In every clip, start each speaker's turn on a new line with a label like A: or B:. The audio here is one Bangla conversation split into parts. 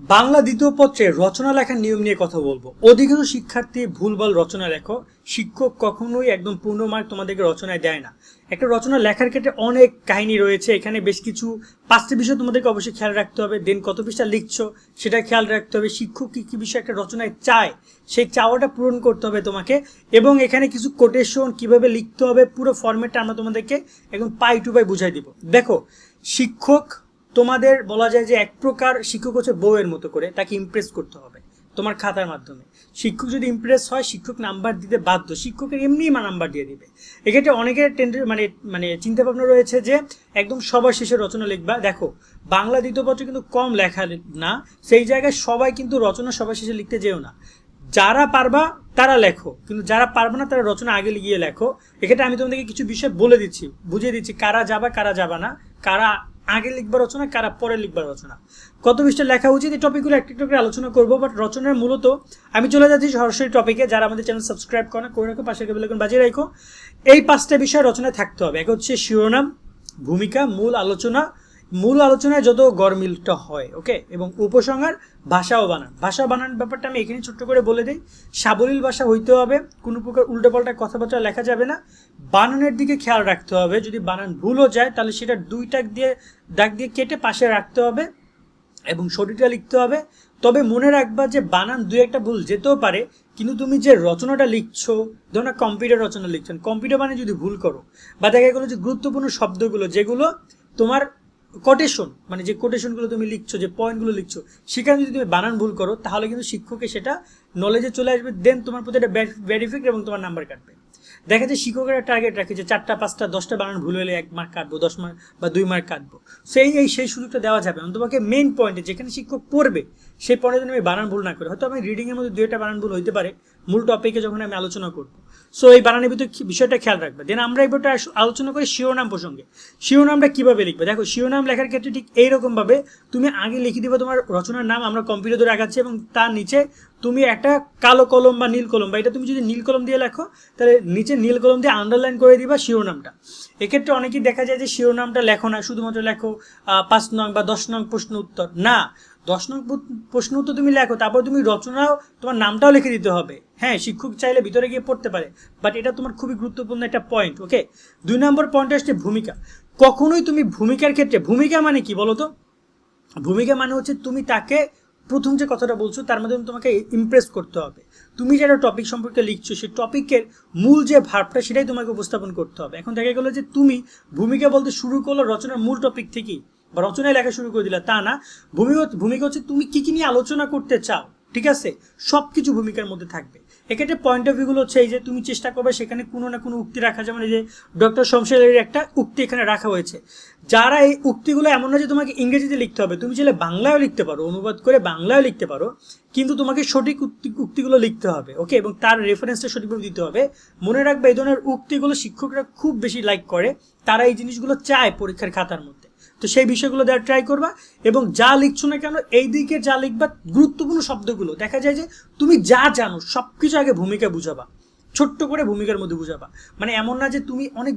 A: বাংলা দ্বিতীয় পত্রে রচনা লেখার নিয়ম নিয়ে কথা বলব। অধিকাংশ শিক্ষার্থী ভুলভাল রচনা লেখো। শিক্ষক কখনোই একদম পূর্ণ মার্ক তোমাদেরকে রচনায় দেয় না। একটা রচনা লেখার ক্ষেত্রে অনেক কাহিনী রয়েছে। এখানে বেশ কিছু পাঁচটি বিষয় তোমাদেরকে অবশ্যই খেয়াল রাখতে হবে। দেন কত পৃষ্ঠা লিখছো সেটা খেয়াল রাখতে হবে। শিক্ষক কী কী বিষয় একটা রচনায় চায় সেই চাওয়াটা পূরণ করতে হবে তোমাকে। এবং এখানে কিছু কোটেশন কীভাবে লিখতে হবে পুরো ফর্মেটটা আমরা তোমাদেরকে একদম পাই টু পাই বুঝাই দিব। দেখো, শিক্ষক তোমাদের বলা যায় যে এক প্রকার শিক্ষক হচ্ছে বউয়ের মতো করে, তাকে ইমপ্রেস করতে হবে তোমার খাতার মাধ্যমে। শিক্ষক যদি ইমপ্রেস হয়, শিক্ষক নাম্বার দিতে বাধ্য শিক্ষকের এমনি মা নাম্বার দিয়ে দিবে। এক্ষেত্রে অনেকের টেন্ডার মানে মানে চিন্তা ভাবনা রয়েছে যে একদম সবার শেষে রচনা লিখবা। দেখো, বাংলা দ্বিতীয় পত্রে কিন্তু কম লেখা না, সেই জায়গায় সবাই কিন্তু রচনা সবার শেষে লিখতে যেও না। যারা পারবা, তারা লেখো। কিন্তু যারা পারবে না, তারা রচনা আগে গিয়ে লেখো। এক্ষেত্রে আমি তোমাদেরকে কিছু বিষয় বলে দিচ্ছি, বুঝিয়ে দিচ্ছি, কারা যাবা কারা যাবা না, কারা আগে লিখবা রচনা, কারা পরে লিখবা রচনা। কত পৃষ্ঠা লেখা উচিত এই টপিকগুলো একটু একটু করে আলোচনা করব বাট রচনার মূলত আমি চলে যাচ্ছি সরাসরি টপিকে যারা আমাদের চ্যানেল সাবস্ক্রাইব করে না, করে রাখো, পাশে বেল আইকন বাজিয়ে রাখো। এই পাঁচটা বিষয় রচনায় থাকতে হবে। এক হচ্ছে শিরোনাম, ভূমিকা, মূল আলোচনা। মূল আলোচনায় যত গরমিলটা হয় ওকে এবং উপসংহার ভাষা ও বানান। ভাষা বানান ব্যাপারটা আমি এখানে ছোট্ট করে বলে দিই। সাবলীল ভাষা হইতে হবে। কোনো প্রকার উল্টোপাল্টা কথাবার্তা লেখা যাবে না। বানানের দিকে খেয়াল রাখতে হবে। যদি বানান ভুলও যায়, তাহলে সেটা দুই টাক দিয়ে, দাগ দিয়ে কেটে পাশে রাখতে হবে এবং সঠিকটা লিখতে হবে। তবে মনে রাখবা যে বানান দুই একটা ভুল যেতেও পারে, কিন্তু তুমি যে রচনাটা লিখছো, ধরো না কম্পিউটার রচনা লিখছেন কম্পিউটার মানে যদি ভুল করো বা দেখা গেলো যে গুরুত্বপূর্ণ শব্দগুলো, যেগুলো তোমার কোটেশন মানে যে কোটেশনগুলো তুমি লিখছো, যে পয়েন্টগুলো লিখছো, সেখানে যদি তুমি বানান ভুল করো, তাহলে কিন্তু শিক্ষকে সেটা নলেজে চলে আসবে দেন তোমার প্রতি একটা ভেরিফিক এবং তোমার নাম্বার কাটবে। দেখা যায় শিক্ষকেরা টার্গেট রাখে যে চারটা, পাঁচটা, দশটা বানান ভুল হলে এক মার্ক কাটবো, দশ মার্ক বা দুই মার্ক কাটবো। সেই এই সেই সুযোগটা দেওয়া যাবে না। তোমাকে মেন পয়েন্টে যেখানে শিক্ষক পড়বে সেই পয়েন্টে যেন আমি বানান ভুল না করি। হয়তো আমি রিডিংয়ের মধ্যে দুইটা বানান ভুল হইতে পারে। মূল টপিকে যখন আমি আলোচনা করব সো এই বানানের ভিতরে বিষয়টা খেয়াল রাখবে? দেন আমরা এই এবারটা আলোচনা করি শিরোনাম প্রসঙ্গে। শিরোনামটা কীভাবে লিখবে? দেখো, শিরোনাম লেখার ক্ষেত্রে ঠিক এইরকমভাবে তুমি আগে লিখে দিবে তোমার রচনার নাম, আমরা কম্পিউটার ধরে আগাচ্ছি এবং তার নিচে তুমি একটা কালো কলম বা নীল কলম বা এটা তুমি যদি নীল কলম দিয়ে লেখো, তাহলে নিচে নীল কলম দিয়ে আন্ডারলাইন করে দিবা শিরোনামটা। এক্ষেত্রে অনেকেই দেখা যায় যে শিরোনামটা লেখো না, শুধুমাত্র লেখো পাঁচ নং বা দশ নং প্রশ্ন উত্তর। না দশ নং প্রশ্ন উত্তর তুমি লেখো, তারপর তুমি রচনাও, তোমার নামটাও লিখে দিতে হবে। হ্যাঁ শিক্ষক চাইলে ভিতরে গিয়ে পড়তে পারে বাট এটা তোমার খুবই গুরুত্বপূর্ণ একটা পয়েন্ট ওকে দুই নম্বর পয়েন্ট আসছে ভূমিকা। কখনোই তুমি ভূমিকার ক্ষেত্রে, ভূমিকা মানে কি বলো তো ভূমিকা মানে হচ্ছে তুমি তাকে প্রথম যে কথাটা বলছো, তার মাধ্যমে তোমাকে ইমপ্রেস করতে হবে। তুমি যেটা টপিক সম্পর্কে লিখছো, সেই টপিকের মূল যে ভাবটা সেটাই তোমাকে উপস্থাপন করতে হবে। এখন দেখা গেলো যে তুমি ভূমিকা বলতে শুরু করল, রচনার মূল টপিক থেকেই বা রচনায় লেখা শুরু করে দিলা, তা না। ভূমিকা ভূমিকা হচ্ছে তুমি কী কী নিয়ে আলোচনা করতে চাও, ঠিক আছে? সব কিছু ভূমিকার মধ্যে থাকবে। এক্ষেত্রে পয়েন্ট অফ ভিউগুলো হচ্ছে এই যে তুমি চেষ্টা করবে সেখানে কোনো না কোনো উক্তি রাখা, যেমন এই যে ডক্টর শমশেরের একটা উক্তি এখানে রাখা হয়েছে। যারা এই উক্তিগুলো এমন না যে তোমাকে ইংরেজিতে লিখতে হবে, তুমি চাইলে বাংলায়ও লিখতে পারো, অনুবাদ করে বাংলায়ও লিখতে পারো, কিন্তু তোমাকে সঠিক উক্তি উক্তিগুলো লিখতে হবে ওকে এবং তার রেফারেন্সটা সঠিকভাবে দিতে হবে। মনে রাখবে এই ধরনের উক্তিগুলো শিক্ষকরা খুব বেশি লাইক করে, তারা এই জিনিসগুলো চায় পরীক্ষার খাতার মধ্যে। তো সেই বিষয়গুলো দেওয়ার ট্রাই করবা এবং যা লিখছো না কেন, এই দিকে যা লিখবা, গুরুত্বপূর্ণ শব্দগুলো। দেখা যায় যে তুমি যা জানো সব কিছু আগে ভূমিকা বুঝাবা। ছোট্ট করে ভূমিকার মধ্যে বুঝাবা। মানে এমন না যে তুমি অনেক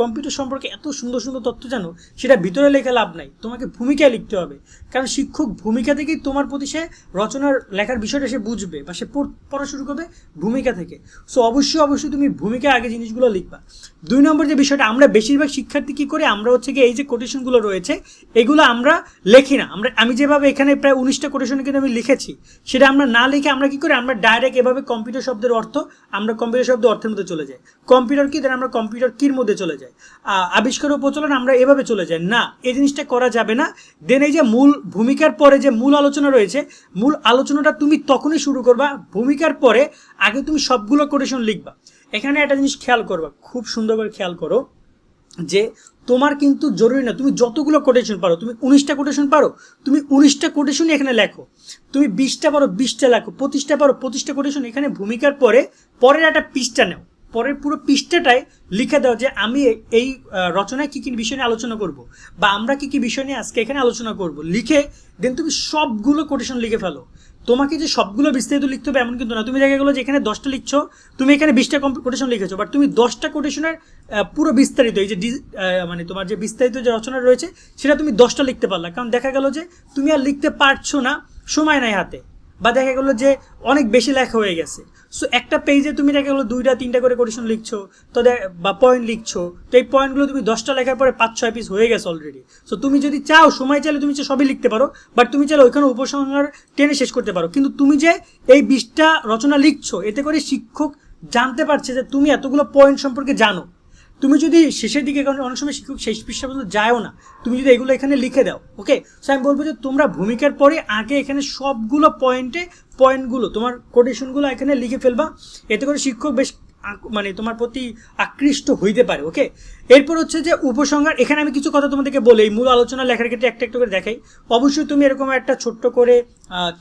A: কম্পিউটার সম্পর্কে এত সুন্দর সুন্দর তথ্য জানো, সেটা ভিতরে লেখা লাভ নাই। তোমাকে ভূমিকায় লিখতে হবে। কারণ শিক্ষক ভূমিকা থেকেই তোমার প্রতি সে রচনার, লেখার বিষয়টা সে বুঝবে বা সে পড়া শুরু করবে ভূমিকা থেকে। সো অবশ্যই অবশ্যই তুমি ভূমিকা আগে জিনিসগুলো লিখবা। দুই নম্বর যে বিষয়টা, আমরা বেশিরভাগ শিক্ষার্থী কী করে? আমরা হচ্ছে কি এই যে কোটেশনগুলো রয়েছে, এগুলো আমরা লেখি না। আমরা, আমি যেভাবে এখানে প্রায় উনিশটা কোটেশন কিন্তু আমি লিখেছি, সেটা আমরা না লিখে আমরা কী করি? আমরা ডাইরেক্ট এভাবে কম্পিউটার শব্দের অর্থ আমরা কম্পিউটার শব্দ অর্থের মধ্যে চলে যায়। কম্পিউটার কি? তাহলে আমরা কম্পিউটার কির মধ্যে চলে যাই। আবিষ্কার ও প্রচলন আমরা এভাবে চলে যাই। না, এই জিনিসটা করা যাবে না। দেন এই যে মূল ভূমিকার পরে যে মূল আলোচনা রয়েছে, মূল আলোচনাটা তুমি তখনই শুরু করবা। ভূমিকার পরে আগে তুমি সবগুলো কোটেশন লিখবা। এখানে একটা জিনিস খেয়াল করবা। খুব সুন্দরভাবে খেয়াল করো। যে তোমার কিন্তু জরুরি না। তুমি যতগুলো কোটেশন পারো, তুমি উনিশটা কোটেশন পারো, তুমি উনিশটা কোটেশনই এখানে লেখো। তুমি বিশটা পারো, বিশটা লেখো। পঁচিশটা পারো, পঁচিশটা কোটেশন এখানে ভূমিকার পরে পরের একটা পৃষ্ঠা নেও। পরের পুরো পৃষ্ঠাটায় লিখে দাও যে আমি এই রচনায় কী কী বিষয় নিয়ে আলোচনা করব বা আমরা কী কী বিষয় নিয়ে আজকে এখানে আলোচনা করব। লিখে দেন তুমি সবগুলো কোটেশন লিখে ফেলো। তোমাকে যে সবগুলো বিস্তারিত লিখতে হবে এমন কিন্তু না। তুমি দেখা গেলো যে এখানে দশটা লিখছো, তুমি এখানে বিশটা কোটেশন লিখেছো বাট তুমি দশটা কোটেশনের পুরো বিস্তারিত, এই যে মানে তোমার যে বিস্তারিত যে রচনা রয়েছে, সেটা তুমি দশটা লিখতে পারলা। কারণ দেখা গেলো যে তুমি আর লিখতে পারছ না, সময় নাই হাতে। বা দেখা গেলো যে অনেক বেশি লেখা হয়ে গেছে। সো একটা পেজে তুমি দেখা গেলো দুইটা, তিনটা করে কোটেশন লিখছো, তো বা পয়েন্ট লিখছো, তো এই পয়েন্টগুলো তুমি দশটা লেখার পরে পাঁচ, ছয় পিস হয়ে গেছে অলরেডি সো তুমি যদি চাও, সময় চাইলে তুমি সবই লিখতে পারো বাট তুমি চাইলে ওইখানে উপসংহার টেনে শেষ করতে পারো। কিন্তু তুমি যে এই বিশটা রচনা লিখছো, এতে করে শিক্ষক জানতে পারছে যে তুমি এতগুলো পয়েন্ট সম্পর্কে জানো। তুমি যদি শেষের দিকে কারণ অনেক সময় শিক্ষক শেষ পৃষ্ঠা পর্যন্ত যায়ও না, তুমি যদি এগুলো এখানে লিখে দাও, ওকে? সো আমি বলব যে তোমরা ভূমিকার পরে আগে এখানে সবগুলো পয়েন্টে পয়েন্টগুলো তোমার কোটেশনগুলো এখানে লিখে ফেলবা। এতে করে শিক্ষক বেশ মানে তোমার প্রতি আকৃষ্ট হইতে পারে ওকে এরপর হচ্ছে যে উপসংহার, এখানে আমি কিছু কথা তোমাদেরকে বলি এই মূল আলোচনা লেখার ক্ষেত্রে একটা একটু করে দেখাই। অবশ্যই তুমি এরকম একটা ছোট্ট করে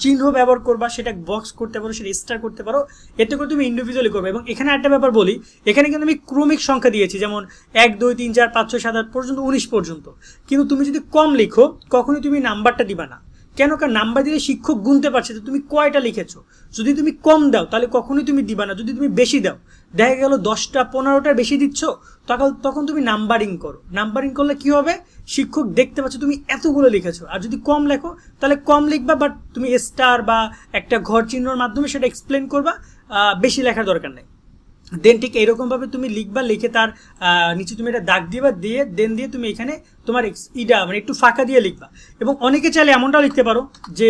A: চিহ্ন ব্যবহার করবা, সেটা বক্স করতে পারো, সেটা স্টার করতে পারো, এতে করে তুমি ইন্ডিভিজুয়ালি করবে। এবং এখানে একটা ব্যাপার বলি, এখানে কিন্তু আমি ক্রমিক সংখ্যা দিয়েছি, যেমন এক, দুই, তিন, চার, পাঁচ, ছয়, সাত, আট পর্যন্ত, উনিশ পর্যন্ত। কিন্তু তুমি যদি কম লিখো, কখনোই তুমি নাম্বারটা দিবা না। কেন? কারণ নাম্বার দিলে শিক্ষক গুনতে পারছে যে তুমি কয়টা লিখেছো? যদি তুমি কম দাও, তাহলে কখনোই তুমি দিবা না। যদি তুমি বেশি দাও, দেখা গেল দশটা পনেরোটার বেশি দিচ্ছ, তখন তখন তুমি নাম্বারিং করো। নাম্বারিং করলে কি হবে? শিক্ষক দেখতে পাচ্ছে তুমি এতগুলো লিখেছো। আর যদি কম লেখো, তাহলে কম লিখবা বাট তুমি স্টার বা একটা ঘর চিহ্নর মাধ্যমে সেটা এক্সপ্লেন করবা। বেশি লেখার দরকার নেই। দেন ঠিক এইরকমভাবে তুমি লিখবা, লিখে তার নিচে তুমি এটা দাগ দিবা, দিয়ে দেন দিয়ে তুমি এখানে তোমার ইটা মানে একটু ফাঁকা দিয়ে লিখবা। এবং অনেকে চাইলে এমনটাও লিখতে পারো যে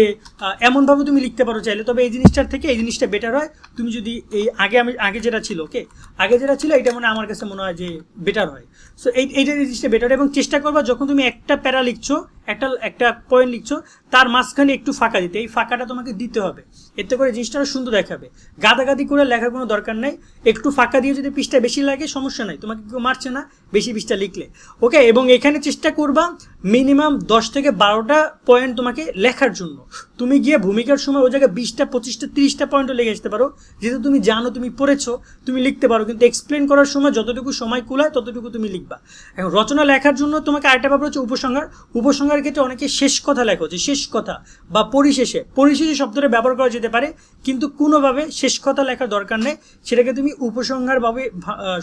A: এমনভাবে তুমি লিখতে পারো চাইলে। তবে এই জিনিসটার থেকে এই জিনিসটা বেটার হয়। তুমি যদি এই আগে আমি, আগে যেটা ছিল ওকে আগে যেটা ছিল এটা মানে আমার কাছে মনে হয় যে বেটার হয়। সো এই, এইটা জিনিসটা বেটার এবং চেষ্টা করবা যখন তুমি একটা প্যারা লিখছো একটা একটা পয়েন্ট লিখছো, তার মাঝখানে একটু ফাঁকা দিতে। এই ফাঁকাটা তোমাকে দিতে হবে। এতে করে জিনিসটা সুন্দর দেখাবে। গাদাগাদি করে লেখার কোনো দরকার নেই। একটু ফাঁকা দিয়ে যদি পৃষ্ঠা বেশি লাগে, সমস্যা নাই। তোমাকে কেউ মারছে না, বেশি পৃষ্ঠা লিখলে। ওকে এবং এখানে চেষ্টা করবা মিনিমাম দশ থেকে বারোটা পয়েন্ট তোমাকে লেখার জন্য। তুমি গিয়ে ভূমিকার সময় ওই জায়গায় বিশটা, পঁচিশটা, তিরিশটা পয়েন্টও লিখে আসতে পারো। যেহেতু তুমি জানো তুমি পড়েছো, তুমি লিখতে পারো। কিন্তু এক্সপ্লেন করার সময় যতটুকু সময় কুলায়, ততটুকু তুমি লিখবা। এখন রচনা লেখার জন্য তোমাকে আরেকটা ব্যাপার হচ্ছে উপসংহার। উপসংহারের ক্ষেত্রে অনেকে শেষ কথা লেখো যে শেষ কথা বা পরিশেষে। পরিশেষে শব্দটা ব্যবহার করা যেতে পারে, কিন্তু কোনোভাবে শেষ কথা লেখার দরকার নেই। সেটাকে তুমি উপসংহারভাবে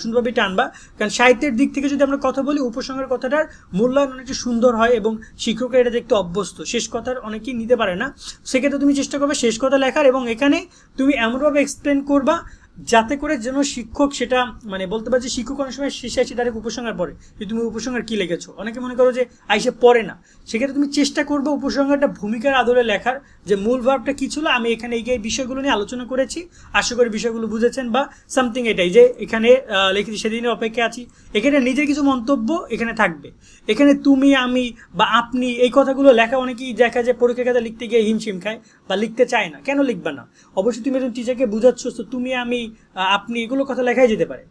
A: সুন্দরভাবে টানবা। কারণ সাহিত্যের দিক থেকে যদি আমরা কথা বলি, উপসংহার কথাটার মূল্যায়ন অনেকটা সুন্দর হয় এবং শিক্ষকের এটা দেখতে অভ্যস্ত। শেষ কথার অনেকেই নিতে পারে না। সেক্ষেত্রে তুমি চেষ্টা করবে শেষ কথা লেখার এবং এখানে তুমি এমনভাবে এক্সপ্লেন করবা যাতে করে যেন শিক্ষক সেটা মানে বলতে পারে যে শিক্ষক অনেক সময় শেষে এসে ডাইরেক্ট উপসংহার পড়ে। যে তুমি উপসংহার কি লিখেছো অনেকে মনে করো যে আইসে পড়ে না। সেক্ষেত্রে তুমি চেষ্টা করবে উপসংহারটা ভূমিকার আদলে লেখার, যে মূল ভাবটা কি ছিল, আমি এখানে এই বিষয়গুলো নিয়ে আলোচনা করেছি। আশা করি বিষয়গুলো বুঝেছেন বা সামথিং এটাই যে এখানে লিখেছি, সেদিনের অপেক্ষা আছি। এখানে নিজের কিছু মন্তব্য এখানে থাকবে। এখানে তুমি, আমি বা আপনি এই কথাগুলো লেখা অনেকেই দেখা যায় পরীক্ষা খাতা লিখতে গিয়ে হিমশিম খায় বা লিখতে চায় না। কেন লিখবে না? অবশ্যই তুমি একজন টিচারকে বোঝাচ্ছ, তো তুমি, আমি আপনি এগুলো কথা লেখাই যেতে পারে।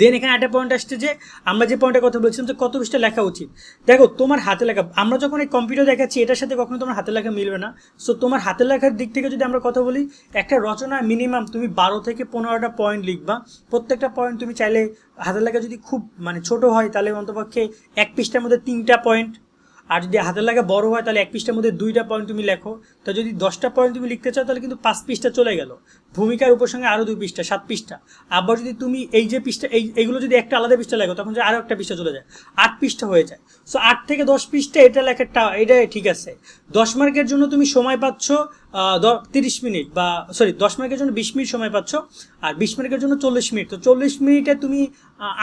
A: দেন এখানে একটা পয়েন্ট আসছে যে, আমরা যে পয়েন্টের কথা বলছিলাম যে, কত পৃষ্ঠা লেখা উচিত। দেখো, তোমার হাতে লেখা, আমরা যখন এই কম্পিউটার দেখাচ্ছি, এটার সাথে কখনো তোমার হাতে লেখা মিলবে না। সো তোমার হাতে লেখার দিক থেকে যদি আমরা কথা বলি, একটা রচনা মিনিমাম তুমি বারো থেকে পনেরোটা পয়েন্ট লিখবা। প্রত্যেকটা পয়েন্ট তুমি চাইলে হাতে লেখা যদি খুব মানে ছোট হয়, তাহলে অন্তপক্ষে এক পৃষ্ঠার মধ্যে তিনটা পয়েন্ট আর যদি হাতের লেখা বড় হয়, তাহলে এক পৃষ্ঠার মধ্যে দুইটা পয়েন্ট তুমি লেখো। তো যদি দশটা পয়েন্ট তুমি লিখতে চাও, তাহলে কিন্তু পাঁচ পৃষ্ঠা চলে গেল। ভূমিকার উপসঙ্গে আরও দুই পৃষ্ঠা, সাত পৃষ্ঠা। আবার যদি তুমি এই যে পৃষ্ঠা, এই, এইগুলো যদি একটা আলাদা পৃষ্ঠা লেখো, তখন যে আরও একটা পৃষ্ঠা চলে যায়। আট পৃষ্ঠা হয়ে যায়। সো আট থেকে দশ পৃষ্ঠা এটা লেখাটা এটা ঠিক আছে। দশ মার্কের জন্য তুমি সময় পাচ্ছ তিরিশ মিনিট বা সরি দশ মার্কের জন্য বিশ মিনিট সময় পাচ্ছ, আর বিশ মিনিটের জন্য চল্লিশ মিনিট। তো চল্লিশ মিনিটে তুমি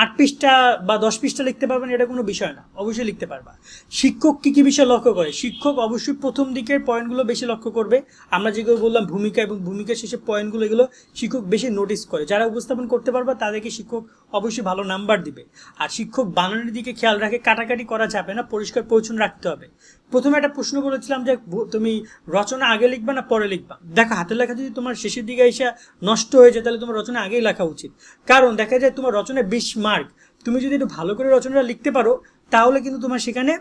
A: আট পৃষ্ঠা বা দশ পৃষ্ঠা লিখতে পারবে না, এটা কোনো বিষয় না। অবশ্যই লিখতে পারবা। শিক্ষক কী কী বিষয় লক্ষ্য করে? শিক্ষক অবশ্যই প্রথম দিকের পয়েন্টগুলো বেশি লক্ষ্য করবে। আমরা যেগুলো বললাম ভূমিকা এবং ভূমিকা শেষে পয়েন্টগুলো, এগুলো শিক্ষক বেশি নোটিস করে। যারা উপস্থাপন করতে পারবে, তাদেরকে শিক্ষক অবশ্যই ভালো নাম্বার দিবে। আর শিক্ষক বানানোর দিকে খেয়াল রাখে, কাটাকাটি করা যাবে না, পরিষ্কার পরিচ্ছন্ন রাখতে হবে। প্রথমে একটা প্রশ্ন বলেছিলাম যে তুমি রচনা আগে লিখবা না পরে লিখবা? দেখো, হাতের লেখা যদি তোমার শেষের দিকে এসে নষ্ট হয়ে যায়, তাহলে তোমার রচনা আগেই লেখা উচিত। কারণ দেখা যায় তোমার রচনায় বিশ মার্ক তুমি যদি একটু ভালো করে রচনাটা লিখতে পারো, তাহলে কিন্তু তোমার সেখানে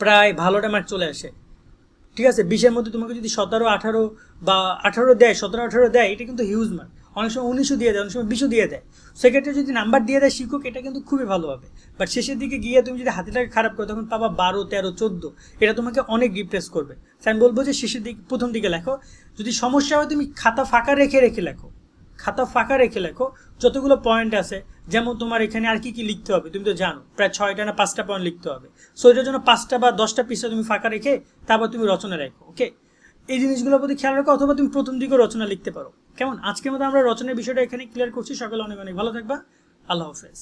A: প্রায় ভালোটা মার্ক চলে আসে। ঠিক আছে, বিশের মধ্যে তোমাকে যদি সতেরো, আঠারো বা আঠারো দেয়, সতেরো, আঠারো দেয়, এটা কিন্তু হিউজ মার্ক অনেক সময় উনিশও দিয়ে দেয়, অনেক সময় বিশও দিয়ে দেয়। সেক্ষেত্রে যদি নাম্বার দিয়ে দেয় শিক্ষক, এটা কিন্তু খুবই ভালো হবে। বাট শেষের দিকে গিয়ে তুমি যদি হাতিটাকে খারাপ করো, তখন পাবা বারো, তেরো, চোদ্দ। এটা তোমাকে অনেক ডিপ্রেস করবে। তাই আমি বলব যে শেষের দিক, প্রথম দিকে লেখো। যদি সমস্যা হয়, তুমি খাতা ফাঁকা রেখে রেখে লেখো। খাতা ফাঁকা রেখে লেখো, যতগুলো পয়েন্ট আছে, যেমন তোমার এখানে আর কি কি লিখতে হবে, তুমি তো জানো, প্রায় ছয়টা না পাঁচটা পয়েন্ট লিখতে হবে। সো এটার জন্য পাঁচটা বা দশটা পিসে তুমি ফাঁকা রেখে, তারপর তুমি রচনা রেখো ওকে এই জিনিসগুলোর প্রতি খেয়াল রাখো, অথবা তুমি প্রথম দিকেও রচনা লিখতে পারো। কেমন? আজকের মতো আমরা রচনার বিষয়টা এখানে ক্লিয়ার করছি, সকালে অনেক অনেক ভালো থাকবা। আল্লাহ হাফেজ।